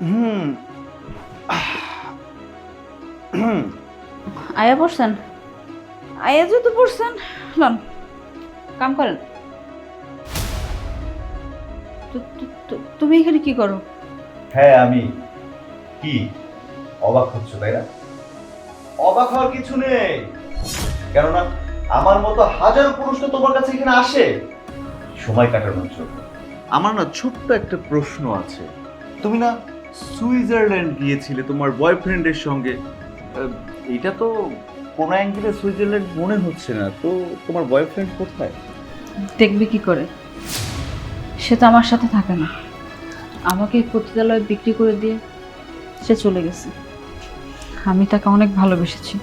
হুম হুম আয়া পড়ছেন? আয়া যেহেতু পড়ছেন, লন, কাম করেন। তুমি এখানে কি করো? হ্যাঁ আমি কি? অবাক হচ্ছ, তাই না? অবাক হওয়ার কিছু নেই। কেননা আমার মতো হাজার পুরুষ তো তোমার কাছে এখানে আসে। সময় কাটানোর জন্য। আমার না ছোট্ট একটা প্রশ্ন আছে। তুমি না সুইজারল্যান্ড গিয়েছিলে তোমার বয়ফ্রেন্ডের সঙ্গে? এটা তো কোনো অ্যাঙ্গেলে সুইজারল্যান্ড মনে হচ্ছে না। তো তোমার বয়ফ্রেন্ড কোথায়? দেখবে কি করে। সে তো আমার সাথে থাকে না। আমাকে পতিতালয়ে বিক্রি করে দিয়ে সে চলে গেছে। আমি তাকে অনেক ভালোবেসেছি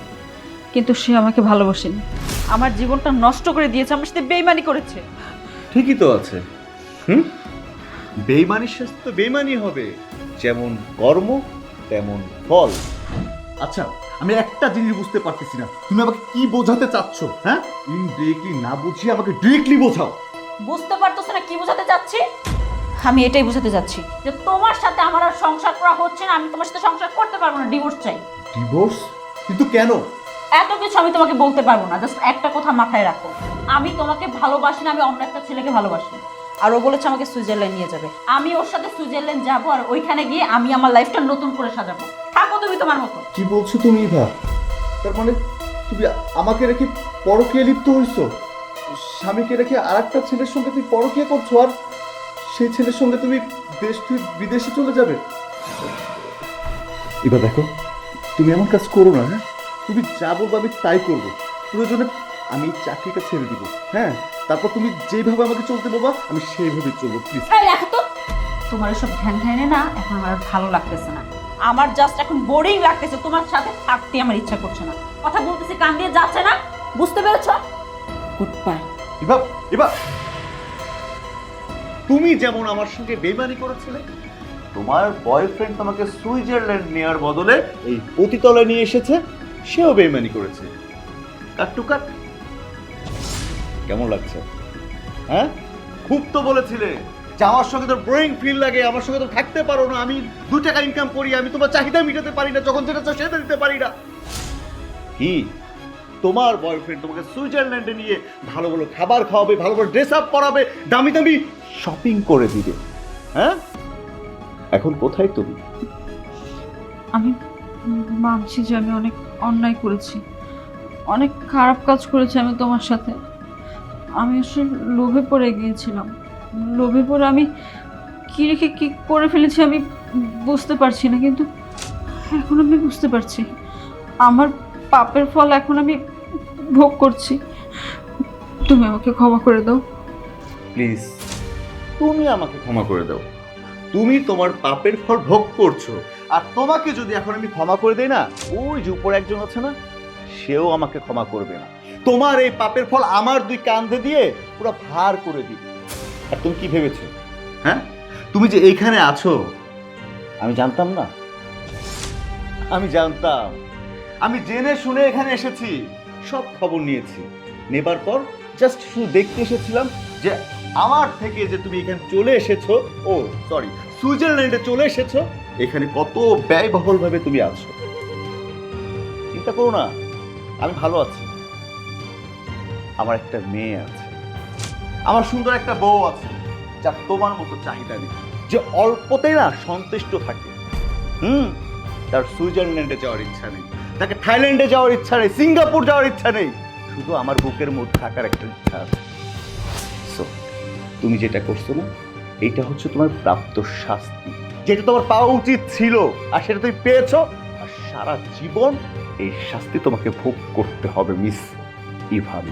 কিন্তু সে আমাকে ভালোবাসেনি। আমার জীবনটা নষ্ট করে দিয়েছে আমার সাথে বেইমানি করেছে। ঠিকই তো আছে। হুম? বেইমানির সাথে তো বেইমানি হবে। যেমন কর্ম তেমন ফল। আচ্ছা আমি একটা জিনিস বুঝতে পারতেছি না। তুমি আমাকে কি বোঝাতে চাচ্ছ হ্যাঁ? ইনডিরেক্টলি না বুঝিয়ে আমাকে ডিরেক্টলি বোঝাও। বুঝতে পারতেছ না কি বোঝাতে চাচ্ছি? আমি এটাই বোঝাতে চাচ্ছি যে তোমার সাথে আমার আর সংসার করা হচ্ছে না আমি তোমার সাথে সংসার করতে পারব না ডিভোর্স চাই। ডিভোর্স কিন্তু কেন? এত কিছু আমি তোমাকে বলতে পারব না জাস্ট একটা কথা মাথায় রাখো। আমি তোমাকে ভালোবাসি না আমি অন্য একটা ছেলেকে ভালোবাসি। আর ও বলেছে আমাকে সুইজারল্যান্ড নিয়ে যাবে। আমি ওর সাথে সুইজারল্যান্ড যাব আর ওইখানে গিয়ে আমি আমার লাইফটা নতুন করে সাজাবো। থাকো তুমি তোমার মতো। কি বলছো তুমি, ইভা? তার মানে তুমি আমাকে রেখে পরকীয়া লিপ্ত হইছো? স্বামীকে রেখে আর একটা ছেলের সঙ্গে তুমি পরকীয়া করছ আর সেই ছেলের সঙ্গে তুমি দেশ তুই বিদেশে চলে যাবে? এবার দেখো, তুমি এমন কাজ করো না হ্যাঁ? তুমি যা বলব আমি তাই করব। প্রয়োজনে আমি চাকরিটা ছেড়ে দিব। হ্যাঁ? তারপর তুমি যেভাবে আমাকে চলতে বলবা আমি সেইভাবে চলবো প্লিজ এই রাখো তো তোমার এসব ধ্যান ধ্যানে না এখন আমার আর ভালো লাগতেছে না। আমার জাস্ট এখন বোরিং লাগতেছে তোমার সাথে থাকতে আমার ইচ্ছা করছে না। কথা বলতেছি কান দিয়ে যাচ্ছে না বুঝতে পেরেছ? গুড বাই এবার এবার। তুমি যেমন আমার সঙ্গে বেমানি করেছিলে তোমার বয়ফ্রেন্ড তোমাকে সুইজারল্যান্ড নেওয়ার বদলে এই পতিতলায় নিয়ে এসেছে সেও বেমানি করেছে। Cut to cut. কেমন লাগছে? হ্যাঁ? খুব তো বলেছিলে যে আমার সঙ্গে তোর বোরিং ফিল লাগে, আমার সঙ্গে তো থাকতে পারো না, আমি দু টাকা ইনকাম করি, আমি তোমার চাহিদা মিটাতে পারি না, যখন যেটা চাও সেটা দিতে পারি না। কি? তোমার বয়ফ্রেন্ড তোমাকে সুইজারল্যান্ডে নিয়ে ভালো ভালো খাবার খাওয়াবে, ভালো ভালো ড্রেস আপ করাবে দামি দামি শপিং করে দিবে। হ্যাঁ? এখন কোথায় তুমি? আমি মানছি যে আমি অনেক অন্যায় করেছি। অনেক খারাপ কাজ করেছি আমি তোমার সাথে। আমি আসলে লোভে পড়ে গিয়েছিলাম। লোভে পড়ে আমি কী রেখে কী করে ফেলেছি আমি বুঝতে পারছি না, কিন্তু এখন আমি বুঝতে পারছি। আমার পাপের ফল এখন আমি ভোগ করছি। তুমি আমাকে ক্ষমা করে দাও। প্লিজ, তুমি আমাকে ক্ষমা করে দাও। তুমি তোমার পাপের ফল ভোগ করছ, আর তোমাকে যদি এখন আমি ক্ষমা করে দেই না, ওই যে উপরে একজন আছে না, সেও আমাকে ক্ষমা করবে না। তোমার এই পাপের ফল আমার দুই কান্ধে দিয়ে পুরো ভার করে দিবে। আর তুমি কি ভেবেছো? হ্যাঁ? তুমি যে এইখানে আছো, আমি জানতাম না। আমি জানতাম। আমি জেনে শুনে এখানে এসেছি, সব খবর নিয়েছি। নেবার পর জাস্ট শুধু দেখতে এসেছিলাম যে আমার থেকে যে তুমি এখানে চলে এসেছ, ও সরি সুইজারল্যান্ডে চলে এসেছ, এখানে কত ব্যয়বহুলভাবে তুমি আছো। চিন্তা করো না, আমি ভালো আছি। আমার একটা মেয়ে আছে। আমার সুন্দর একটা বউ আছে যা তোমার মতো চাহিদা নেই যে অল্পতেই না সন্তুষ্ট থাকে। হুম? তার সুইজারল্যান্ডে যাওয়ার ইচ্ছা নেই তাকে থাইল্যান্ডে যাওয়ার ইচ্ছা নেই সিঙ্গাপুর যাওয়ার ইচ্ছা নেই শুধু আমার বুকের মধ্যে থাকার একটা ইচ্ছা আছে। So, তুমি যেটা করছ না এইটা হচ্ছে তোমার প্রাপ্ত শাস্তি। যেটা তোমার পাওয়া উচিত ছিল আর সেটা তুমি পেয়েছ আর সারা জীবন এই শাস্তি তোমাকে ভোগ করতে হবে মিস ইভান